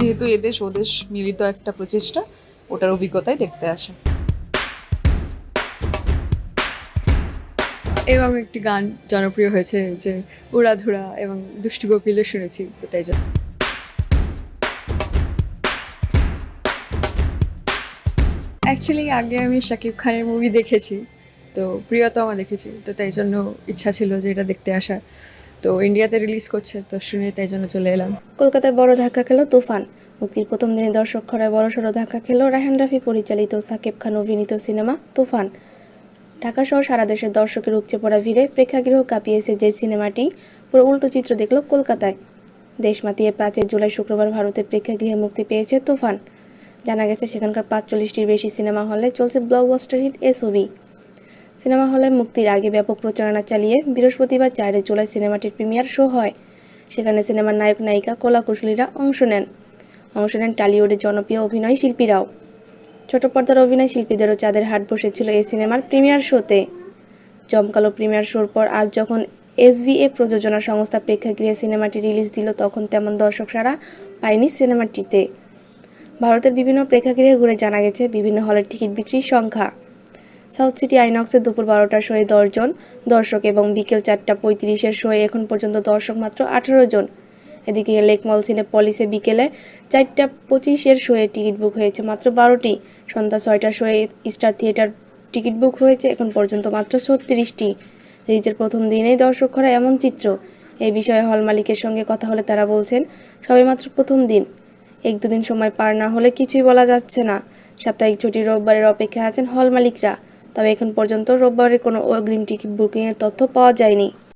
যেহেতু এদেশ ওদেশ মিলিত একটা প্রচেষ্টা, ওটার অভিজ্ঞতাই দেখতে আসে। এবং একটি গান জনপ্রিয় হয়েছে যে উড়াধুরা এবং দুষ্টু কোকিলও শুনেছি, তো তাই জন্য। অ্যাকচুয়ালি আগে আমি শাকিব খানের মুভি দেখেছি, তো প্রিয়তমা দেখেছি, তো তাই জন্য ইচ্ছা ছিল যে এটা দেখতে আসার। তো ইন্ডিয়াতে রিলিজ করছে, তো শুনে তাই জন্য চলে এলাম। কলকাতায় বড় ধাক্কা খেল তুফান। মুক্তির প্রথম দিনে দর্শক খরায় বড়সড় ধাক্কা খেল রায়হান রাফি, পরিচালিত সাকিব খান অভিনীত সিনেমা তুফান। ঢাকা সহ সারা দেশের দর্শকের উপচে পড়া ভিড়ে প্রেক্ষাগৃহ কাঁপিয়েছে যে সিনেমাটি। পুরো উল্টো চিত্র দেখল কলকাতায়। দেশ মাতিয়ে পাঁচই জুলাই শুক্রবার ভারতের প্রেক্ষাগৃহে মুক্তি পেয়েছে তুফান। জানা গেছে, সেখানকার পাঁচচল্লিশটির বেশি সিনেমা হলে চলছে ব্লকবাস্টার হিট এ ছবি সিনেমা হলে মুক্তির আগে ব্যাপক প্রচারণা চালিয়ে বৃহস্পতিবার চারে জুলাই সিনেমাটির প্রিমিয়ার শো হয়। সেখানে সিনেমার নায়ক, নায়িকা, কলাকুশলীরা অংশ নেন। অংশ নেন টালিউডের জনপ্রিয় অভিনয় শিল্পীরাও। ছোট পর্দার অভিনয় শিল্পীদেরও চাঁদের হাট বসেছিল এই সিনেমার প্রিমিয়ার শোতে। জমকালো প্রিমিয়ার শোর পর আজ যখন এসভিএ প্রযোজনা সংস্থা প্রেক্ষাগৃহে সিনেমাটি রিলিজ দিল, তখন তেমন দর্শক সারা পায়নি সিনেমাটিতে। ভারতের বিভিন্ন প্রেক্ষাগৃহে ঘুরে জানা গেছে, বিভিন্ন হলের টিকিট বিক্রির সংখ্যা। সাউথ সিটি আইনক্সে দুপুর বারোটার শোয়ে দশজন দর্শক এবং বিকেল চারটা পঁয়ত্রিশের শোয়ে এখন পর্যন্ত দর্শক মাত্র আঠেরো জন। এদিকে লেক মল সিনে পলিসে বিকেলে চারটা পঁচিশের শোয়ে টিকিট বুক হয়েছে মাত্র বারোটি। সন্ধ্যা ছয়টার শোয়ে স্টার থিয়েটার টিকিট বুক হয়েছে এখন পর্যন্ত মাত্র ছত্রিশটি। রিলিজের প্রথম দিনেই দর্শক করা এমন চিত্র। এই বিষয়ে হল মালিকের সঙ্গে কথা হলে তারা বলছেন, সবে মাত্র প্রথম দিন। এক দুদিন সময় পার না হলে কিছুই বলা যাচ্ছে না। সাপ্তাহিক ছুটি রোববারের অপেক্ষায় আছেন হল মালিকরা। তবে এখন পর্যন্ত রোববারের কোনো অগ্রিম টিকিট বুকিংয়ের তথ্য পাওয়া যায়নি।